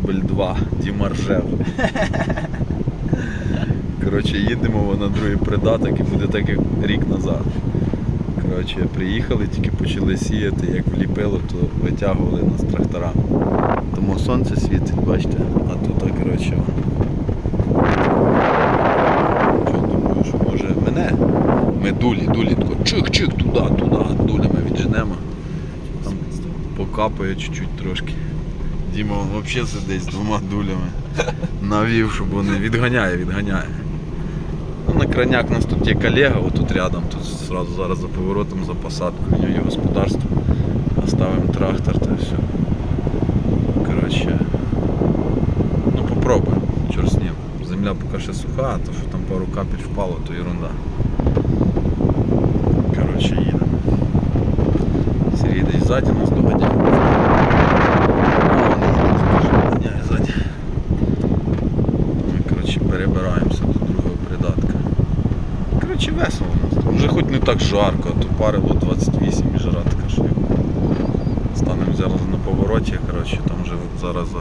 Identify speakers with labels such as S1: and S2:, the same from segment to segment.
S1: Дубль 2, Дімаржев. Коротше, їдемо на другий придаток і буде так, як рік назад. Коротше, приїхали, тільки почали сіяти, як вліпило, то витягували нас тракторами. Тому сонце світить, бачите, а тут, коротше, думаю, що може мене? Ми дулі, дулі тако чих-чих туди, туди, дулями відженемо. Там покапає чуть-чуть трошки. Діма взагалі сидить з двома дулями. Навів, щоб вони відганяє, відганяє. Ну, на краняк у нас тут є колега, отут рядом, тут зразу зараз за поворотом, за посадкою, є господарство. Ставимо трактор та все. Коротше. Ну попробуємо, чорт з. Земля поки ще суха, а то що там пару капель впало, то ерунда. Коротше, їдемо. Сергій десь ззаді нас доганяє. Доганяє ззаді. Ми, коротше, перебираємося до другого придатка. Коротше, весело у нас. Вже хоч не так жарко, а то парило 28 і жара така, що. Станемо зараз на повороті, коротше, там вже зараз за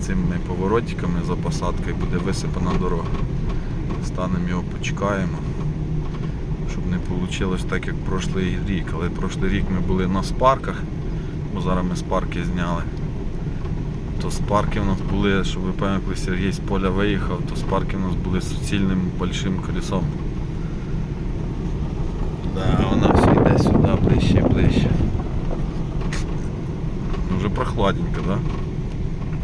S1: цими поворотиками за посадкою буде висипана дорога. Станемо його, почекаємо, щоб не вийшло так, як прошлий рік. Але прошлий рік ми були на спарках, бо зараз ми спарки зняли. То спарки у нас були, щоб ви пам'ятали, коли Сергій з поля виїхав, то спарки у нас були з суцільним большим колесом. Да, вона все йде сюди, ближче, ближче. Ну, Вже прохладненько, да?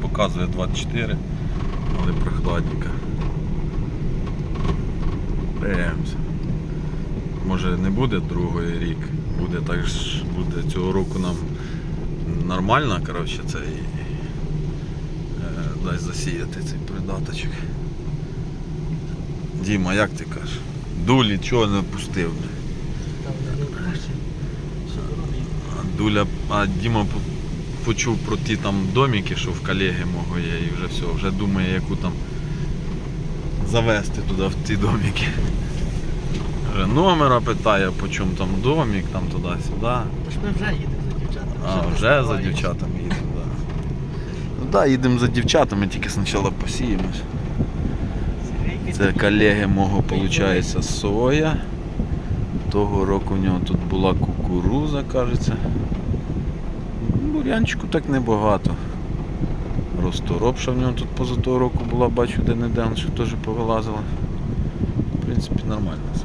S1: Показує 24, але прохладненько. Беремося. Може не буде другий рік, буде так ж буде цього року нам нормально, коротше, цей е, дай засіяти цей придаточок. Діма, як ти кажеш? Дулі чого не пустив? А Дуля, а Діма почув про ті там домики, що в колеги мого є, і вже все, вже думає, яку там завести туди в ті домики. Вже номера питає, по чому там домик, там туди-сюди.
S2: Тож ми вже їдемо за дівчатами.
S1: А, вже за дівчатами їдемо, так. Да. Ну їдемо за дівчатами, тільки спочатку посіємось. Це колеги мого виходить соя. Того року в нього тут була кукуруза, кажеться. Бурянчику так небагато. Розторопша в нього тут поза того року була, бачу, де не де, що теж повилазила. В принципі, нормально все.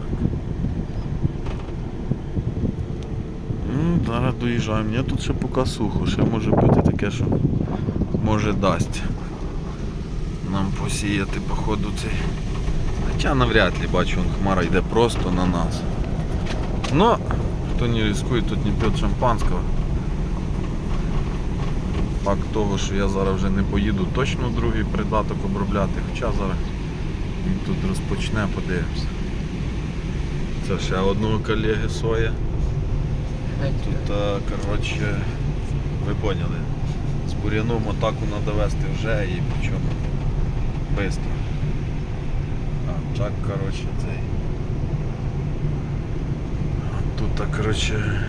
S1: Ну, зараз доїжджаємо. Я тут ще поки сухо, ще може бути таке, що може дасть нам посіяти по ходу цей. Хоча навряд ли бачу, он хмара йде просто на нас. Но хто не рискує, тут не п'є шампанського. Факт того, що я зараз вже не поїду точно другий придаток обробляти, хоча зараз він тут розпочне, подивимося. Це ще одного колеги соя. Тут, коротше, ви поняли. З буряном атаку треба вести вже і причому швидко. А так, коротше, цей. Тут, коротше,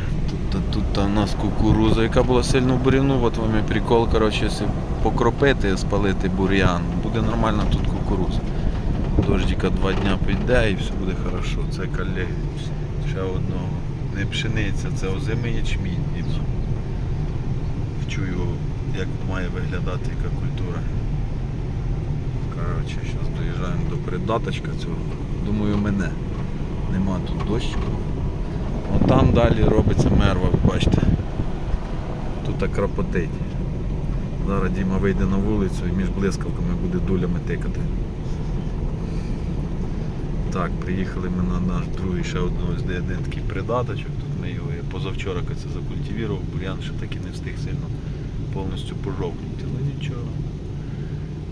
S1: тут, тут у нас кукуруза, яка була сильно в буряну, от вам і прикол, коротше, якщо покропити, спалити бур'ян, буде нормально тут кукуруза. Дождіка два дня піде і все буде хорошо. Це колеги. Ще одного. Не пшениця, це озимий ячмінь. Вчу як має виглядати яка культура. Коротше, зараз доїжджаємо до придаточка цього. Думаю, мене. Нема тут дощу. От там далі робиться мерва, ви бачите. Тут так крапотить. Зараз Діма вийде на вулицю і між блискавками буде дулями тикати. Так, приїхали ми на наш другий ще один такий придаточок. Тут ми його позавчора це закультивував, бурян ще таки не встиг сильно повністю пожовкнути. Але нічого.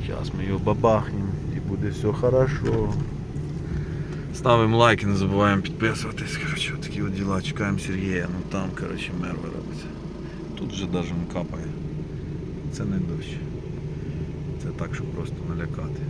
S1: Зараз ми його бабахнемо і буде все хорошо. Ставимо лайки, не забуваємо підписуватись. Коротше, такі от діла. Чекаємо Сергія, ну там коротше, мерва робиться. Тут вже навіть не капає. Це не дощ. Це так, щоб просто налякати.